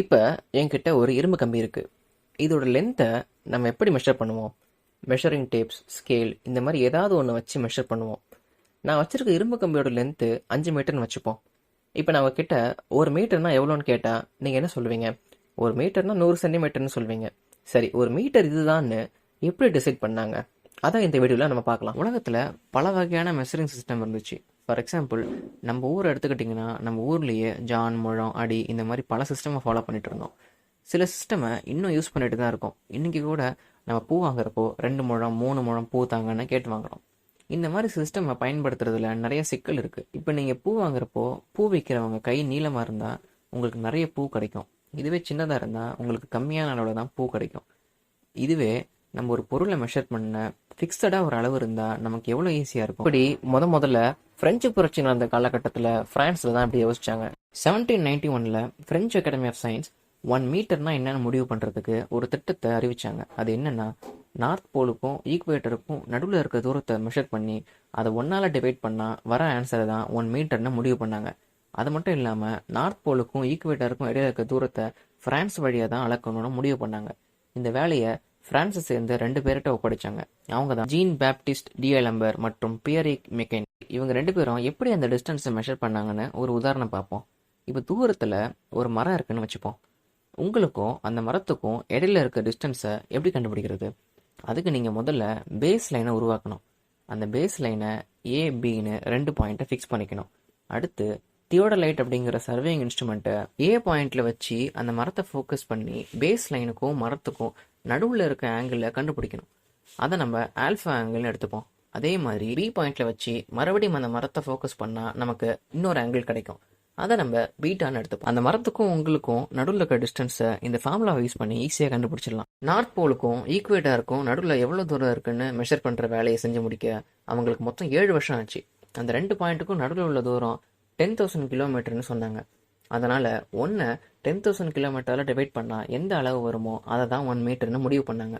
இப்போ என்கிட்ட ஒரு இரும்பு கம்பி இருக்குது இதோட லென்த்தை நம்ம எப்படி மெஷர் பண்ணுவோம்? மெஷரிங் டேப்ஸ் ஸ்கேல் இந்த மாதிரி ஏதாவது ஒன்று வச்சு மெஷர் பண்ணுவோம். நான் வச்சுருக்க இரும்பு கம்பியோட லென்த்து அஞ்சு மீட்டர்னு வச்சுப்போம். இப்போ நான் கிட்ட ஒரு மீட்டர்னா எவ்வளோன்னு கேட்டால் நீங்கள் என்ன சொல்லுவீங்க? ஒரு மீட்டர்னா நூறு சென்டிமீட்டர்னு சொல்லுவீங்க. சரி ஒரு மீட்டர் இதுதான்னு எப்படி டிசைட் பண்ணாங்க? அதான் இந்த வீடியோவில் நம்ம பார்க்கலாம். உலகத்தில் பல வகையான மெஷரிங் சிஸ்டம் இருந்துச்சு. ஃபார் எக்ஸாம்பிள் நம்ம ஊர் எடுத்துக்கிட்டிங்கன்னா நம்ம ஊர்லேயே ஜான் முழம் அடி இந்த மாதிரி பல சிஸ்டமை ஃபாலோ பண்ணிட்டு இருந்தோம். சில சிஸ்டமை இன்னும் யூஸ் பண்ணிட்டு தான் இருக்கோம். இன்றைக்கி கூட நம்ம பூ வாங்குறப்போ ரெண்டு முழம் மூணு முழம் பூ தாங்கன்னு கேட்டு வாங்குறோம். இந்த மாதிரி சிஸ்டமை பயன்படுத்துறதுல நிறைய சிக்கல் இருக்குது இப்போ நீங்கள் பூ வாங்குறப்போ பூ விற்கிறவங்க கை நீளமாக இருந்தால் உங்களுக்கு நிறைய பூ கிடைக்கும். இதுவே சின்னதாக இருந்தால் உங்களுக்கு கம்மியான அளவில் தான் பூ கிடைக்கும். இதுவே நம்ம ஒரு பொருளை மெஷர் பண்ண ஃபிக்ஸடாக ஒரு அளவு இருந்தால் நமக்கு எவ்வளோ ஈஸியாக இருக்கும்? இப்படி முத முதல்ல ஃப்ரெஞ்சு புரட்சி நடந்த காலகட்டத்தில் ஃப்ரான்ஸில் தான் இப்படி யோசிச்சாங்க. செவன்டீன் நைன்டி ஒனில் French Academy of Science one மீட்டர்னா என்னென்னு முடிவு பண்ணுறதுக்கு ஒரு திட்டத்தை அறிவிச்சாங்க. அது என்னென்னா நார்த் போலுக்கும் ஈக்குவேட்டருக்கும் நடுவில் இருக்க தூரத்தை மெஷர் பண்ணி அதை ஒன்றால் டிவைட் பண்ணால் வர ஆன்சரை தான் ஒன் மீட்டர்னு முடிவு பண்ணாங்க. அது மட்டும் இல்லாமல் நார்த் போலுக்கும் ஈக்குவேட்டருக்கும் இடையில இருக்க தூரத்தை ஃப்ரான்ஸ் வழியாக தான் அளக்கணும்னு முடிவு பண்ணாங்க. இந்த வேலையை பிரான்ஸை சேர்ந்த ரெண்டு பேர்கிட்ட ஒப்படைச்சாங்க. அவங்க தான் ஜீன் பேப்டிஸ்ட் டிஎலம்பர் மற்றும் பியரிக் மெக்கைன். இவங்க ரெண்டு பேரும் எப்படி அந்த டிஸ்டன்ஸை மெஷர் பண்ணாங்கன்னு ஒரு உதாரணம் பார்ப்போம். இப்போ தூரத்தில் ஒரு மரம் இருக்குன்னு வச்சுப்போம். உங்களுக்கும் அந்த மரத்துக்கும் இடையில இருக்க டிஸ்டன்ஸை எப்படி கண்டுபிடிக்கிறது? அதுக்கு நீங்கள் முதல்ல பேஸ் லைனை உருவாக்கணும். அந்த பேஸ் லைனை ஏபின்னு ரெண்டு பாயிண்ட்டை ஃபிக்ஸ் பண்ணிக்கணும். அடுத்து தியோடலைட் அப்படிங்கிற சர்வேயிங் இன்ஸ்ட்ருமெண்ட்டை ஏ பாயிண்ட்டில் வச்சு அந்த மரத்தை ஃபோக்கஸ் பண்ணி பேஸ் லைனுக்கும் மரத்துக்கும் நடுவில் இருக்க ஆங்கிளில் கண்டுபிடிக்கணும். அதை நம்ம ஆல்ஃபா ஆங்கிள்னு எடுத்துப்போம். அதே மாதிரி பி பாயிண்ட்ல வச்சு மறுபடியும் அந்த மரத்தை ஃபோக்கஸ் பண்ணால் நமக்கு இன்னொரு ஆங்கிள் கிடைக்கும். அதை நம்ம பீட்டான்னு எடுத்துப்போம். அந்த மரத்துக்கும் உங்களுக்கும் நடுவில் இருக்க டிஸ்டன்ஸை இந்த ஃபார்முலாவை யூஸ் பண்ணி ஈஸியாக கண்டுபிடிச்சிடலாம். நார்த் போலுக்கும் ஈக்குவேட்டாருக்கும் நடுவில் எவ்வளோ தூரம் இருக்குன்னு மெஷர் பண்ணுற வேலையை செஞ்சு முடிக்க அவங்களுக்கு மொத்தம் ஏழு வருஷம் ஆச்சு. அந்த ரெண்டு பாயிண்ட்டுக்கும் நடுவில் உள்ள தூரம் டென் தௌசண்ட் கிலோமீட்டர்னு சொன்னாங்க. அதனால் ஒன்றை டென் தௌசண்ட் கிலோமீட்டரில் டிவைட் பண்ணால் எந்த அளவு வருமோ அதை தான் ஒன் மீட்டர்னு முடிவு பண்ணாங்க.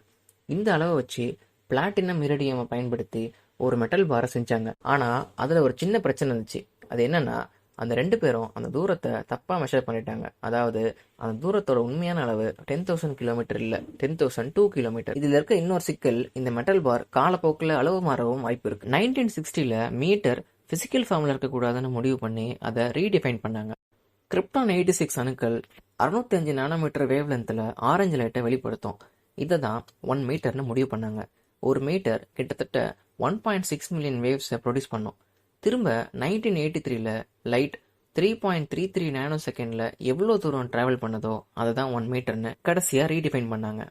இந்த அளவை வச்சு பிளாட்டினம் இரிடியமை பயன்படுத்தி ஒரு மெட்டல் பாரை செஞ்சாங்க. ஆனால் அதில் ஒரு சின்ன பிரச்சனை இருந்துச்சு. அது என்னன்னா அந்த ரெண்டு பேரும் அந்த தூரத்தை தப்பாக மெஷர் பண்ணிட்டாங்க. அதாவது அந்த தூரத்தோட உண்மையான அளவு டென் தௌசண்ட் கிலோமீட்டர் இல்லை டென் தௌசண்ட் டூ கிலோமீட்டர் இதில் இருக்க இன்னொரு சிக்கல் இந்த மெட்டல் பார் காலப்போக்கில் அளவு மாறவும் வாய்ப்பு இருக்கு. நைன்டீன் சிக்ஸ்டியில் மீட்டர் ஃபிசிக்கல் ஃபார்மில் இருக்கக்கூடாதுன்னு முடிவு பண்ணி அதை ரீடிஃபைன் பண்ணாங்க. கிரிப்டான் எயிட்டி சிக்ஸ் அணுக்கள் அறுநூத்தஞ்சு நானோமீட்டர் வேவ் லென்த்தில் ஆரஞ்சு லைட்டை வெளிப்படுத்தும். இதை தான் ஒன் மீட்டர்னு முடிவு பண்ணாங்க. ஒரு மீட்டர் கிட்டத்தட்ட ஒன் பாயிண்ட் சிக்ஸ் மில்லியன் வேவ்ஸை ப்ரொடியூஸ் பண்ணும். திரும்ப நைன்டீன் எயிட்டி த்ரீல light three point three three nano செகண்டில் எவ்வளோ தூரம் ட்ராவல் பண்ணதோ அதை தான் ஒன் மீட்டர்னு கடைசியாக ரீடிஃபைன் பண்ணாங்க.